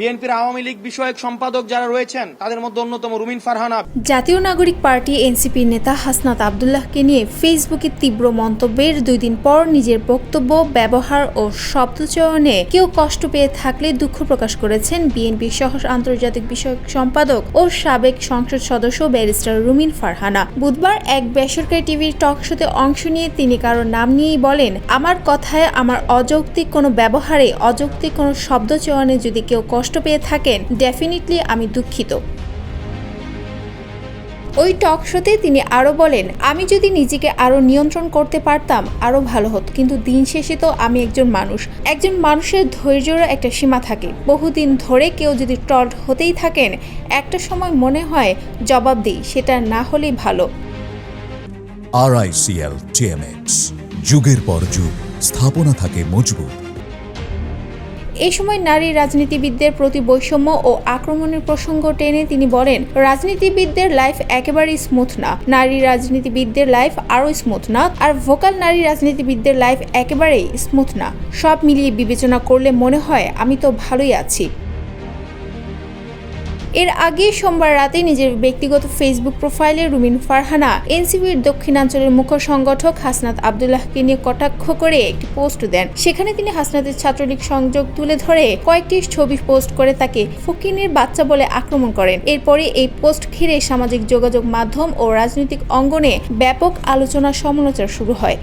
বিএনপির আওয়ামী লীগ বিষয়ক সম্পাদক যারা রয়েছেন, তাদের মধ্যে অন্যতম রুমিন ফারহানা জাতীয় নাগরিক পার্টি এনসিপির নেতা হাসনাত আবদুল্লাহকে নিয়ে ফেসবুকে তীব্র মন্তব্যের দুই দিন পর নিজের বক্তব্য, ব্যবহার ও শব্দচয়নে কেউ কষ্ট পেয়ে থাকলে দুঃখ প্রকাশ করেছেন বিএনপি সহ আন্তর্জাতিক বিষয়ক সম্পাদক ও সাবেক সংসদ সদস্য ব্যারিস্টার রুমিন ফারহানা বুধবার এক বেসরকারি টিভির টক শোতে অংশ নিয়ে তিনি কারোর নাম নিয়েই বলেন, আমার কথায় আমার অযৌক্তিক কোনো ব্যবহারে, অযৌক্তিক কোনো শব্দচয়নে যদি কেউ কষ্ট পেয়ে থাকেন ডেফিনেটলি আমি দুঃখিত। ওই টক শোতে তিনি আরও বলেন, আমি যদি নিজেকে আরও নিয়ন্ত্রণ করতে পারতাম, আরও ভালো হতো। কিন্তু দিন শেষে তো আমি একজন মানুষ। একজন মানুষের ধৈর্যেরও একটা সীমা থাকে। বহুদিন ধরে কেউ যদি টল্ট হতেই থাকেন, একটা সময় মনে হয় জবাব দিই, সেটা না হলেই ভালো। আরআইসিএল টিএমএক্স যুগের পর যুগ, স্থাপনা থাকে মজবুত। এই সময় নারী রাজনীতিবিদদের প্রতি বৈষম্য ও আক্রমণের প্রসঙ্গ টেনে তিনি বলেন, রাজনীতিবিদদের লাইফ একেবারেই স্মুথ না। নারী রাজনীতিবিদদের লাইফ আরও স্মুথ না। আর ভোকাল নারী রাজনীতিবিদদের লাইফ একেবারেই স্মুথ না। সব মিলিয়ে বিবেচনা করলে মনে হয় আমি তো ভালোই আছি। এর আগে সোমবার রাতে নিজের ব্যক্তিগত ফেসবুক প্রোফাইলে রুমিন ফারহানা এনসিবির দক্ষিণাঞ্চলের মুখ্য সংগঠক হাসনাত আবদুল্লাহকে নিয়ে কটাক্ষ করে একটি পোস্ট দেন। সেখানে তিনি হাসনাতের ছাত্রলীগ সংযোগ তুলে ধরে কয়েকটি ছবি পোস্ট করে তাকে ফকিনের বাচ্চা বলে আক্রমণ করেন। এরপরে এই পোস্ট ঘিরে সামাজিক যোগাযোগ মাধ্যম ও রাজনৈতিক অঙ্গনে ব্যাপক আলোচনা সমালোচনা শুরু হয়।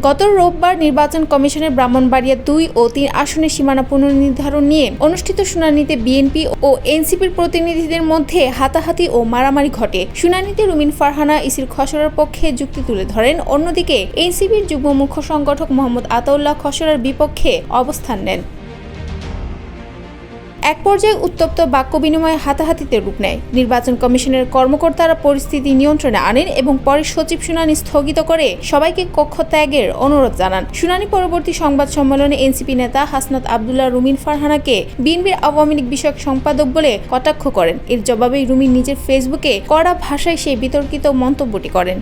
গত রোববার নির্বাচন কমিশনের ব্রাহ্মণবাড়িয়া দুই ও তিন আসনের সীমানা পুনর্নির্ধারণ নিয়ে অনুষ্ঠিত শুনানিতে বিএনপি ও এনসিপির প্রতিনিধিদের মধ্যে হাতাহাতি ও মারামারি ঘটে। শুনানিতে রুমিন ফারহানা, ইসির খসড়ার পক্ষে যুক্তি তুলে ধরেন, অন্যদিকে এনসিপির যুগ্ম মুখ্য সংগঠক মোহাম্মদ আতাউল্লাহ খসড়ার বিপক্ষে অবস্থান নেন। এক পর্যায়ে উত্তপ্ত বাক্য বিনিময়ে হাতাহাতিতে রূপ নেয়। নির্বাচন কমিশনের কর্মকর্তারা পরিস্থিতি নিয়ন্ত্রণে আনেন এবং পরে সচিব শুনানি স্থগিত করে সবাইকে কক্ষ ত্যাগের অনুরোধ জানান। শুনানি পরবর্তী সংবাদ সম্মেলনে এনসিপি নেতা হাসনাত আবদুল্লাহ রুমিন ফারহানাকে বিএনপির আওয়ামী লীগ বিষয়ক সম্পাদক বলে কটাক্ষ করেন। এর জবাবে রুমিন নিজের ফেসবুকে কড়া ভাষায় সেই বিতর্কিত মন্তব্যটি করেন।